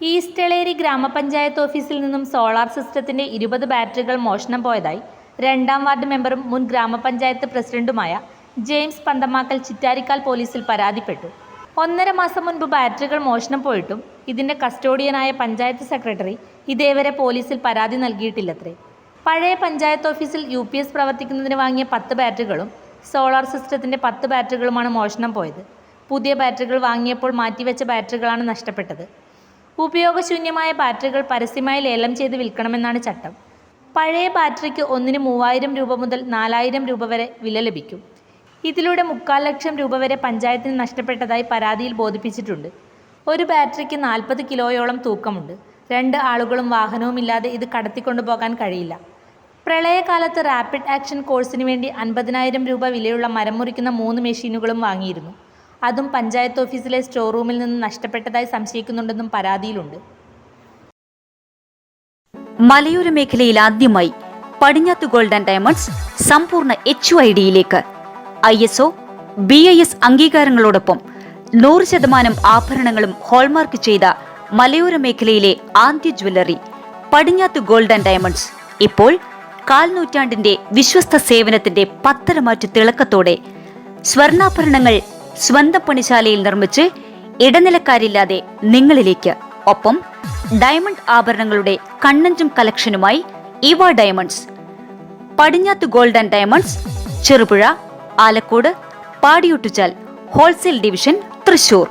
ഈസ്റ്റളേരി ഗ്രാമപഞ്ചായത്ത് ഓഫീസിൽ നിന്നും സോളാർ സിസ്റ്റത്തിന്റെ ഇരുപത് ബാറ്ററികൾ മോഷണം പോയതായി രണ്ടാം വാർഡ് മെമ്പറും മുൻ ഗ്രാമപഞ്ചായത്ത് പ്രസിഡന്റുമായ ജെയിംസ് പന്തമാക്കൽ ചിറ്റാരിക്കാൽ പോലീസിൽ പരാതിപ്പെട്ടു. ഒന്നര മാസം മുൻപ് ബാറ്ററികൾ മോഷണം പോയിട്ടും ഇതിന്റെ കസ്റ്റോഡിയനായ പഞ്ചായത്ത് സെക്രട്ടറി ഇതേവരെ പോലീസിൽ പരാതി നൽകിയിട്ടില്ലത്രേ. പഴയ പഞ്ചായത്ത് ഓഫീസിൽ യു പി എസ് പ്രവർത്തിക്കുന്നതിന് വാങ്ങിയ പത്ത് ബാറ്ററികളും സോളാർ സിസ്റ്റത്തിന്റെ പത്ത് ബാറ്ററികളുമാണ് മോഷണം പോയത്. പുതിയ ബാറ്ററികൾ വാങ്ങിയപ്പോൾ മാറ്റിവെച്ച ബാറ്ററികളാണ് നഷ്ടപ്പെട്ടത്. ഉപയോഗശൂന്യമായ ബാറ്ററികൾ പരസ്യമായി ലേലം ചെയ്ത് വിൽക്കണമെന്നാണ് ചട്ടം. പഴയ ബാറ്ററിക്ക് ഒന്നിന് മൂവായിരം രൂപ മുതൽ നാലായിരം രൂപ വരെ വില ലഭിക്കും. ഇതിലൂടെ മുക്കാൽ ലക്ഷം രൂപ വരെ പഞ്ചായത്തിന് നഷ്ടപ്പെട്ടതായി പരാതിയിൽ ബോധിപ്പിച്ചിട്ടുണ്ട്. ഒരു ബാറ്ററിക്ക് നാൽപ്പത് കിലോയോളം തൂക്കമുണ്ട്. രണ്ട് ആളുകളും വാഹനവുമില്ലാതെ ഇത് കടത്തിക്കൊണ്ടുപോകാൻ കഴിയില്ല. പ്രളയകാലത്ത് റാപ്പിഡ് ആക്ഷൻ കോഴ്സിന് വേണ്ടി അൻപതിനായിരം രൂപ വിലയുള്ള മരം മുറിക്കുന്ന മൂന്ന് മെഷീനുകളും വാങ്ങിയിരുന്നു. അതും പഞ്ചായത്ത് ഓഫീസിലെ സ്റ്റോർ റൂമിൽ നിന്ന് നഷ്ടപ്പെട്ടതായി സംശയിക്കുന്നുണ്ടെന്നും പരാതിയിലുണ്ട്. മലയോര മേഖലയിൽ ആദ്യമായി പടിഞ്ഞാത്ത് ഗോൾഡ് ആൻഡ് ഡയമണ്ട്സ് സമ്പൂർണ എച്ച് ഐ ഡിയിലേക്ക് I S O B I S അംഗീകാരങ്ങളോടൊപ്പം നൂറ് ശതമാനം ആഭരണങ്ങളും ഹോൾമാർക്ക് ചെയ്ത മലയോര മേഖലയിലെ ആദ്യ jewellery Padinjath gold and diamonds. ഇപ്പോൾ കാൽനൂറ്റാണ്ടിന്റെ വിശ്വസ്ത സേവനത്തിന്റെ പത്തരമാറ്റു തിളക്കത്തോടെ സ്വർണാഭരണങ്ങൾ സ്വന്തം പണിശാലയിൽ നിർമ്മിച്ച് ഇടനിലക്കാരില്ലാതെ നിങ്ങളിലേക്ക്. ഒപ്പം ഡയമണ്ട് ആഭരണങ്ങളുടെ കണ്ണഞ്ചും കളക്ഷനുമായി ഇവ diamonds Padinjath gold and diamonds Cherupuzha Alakode Padiyottuchal wholesale division Thrissur.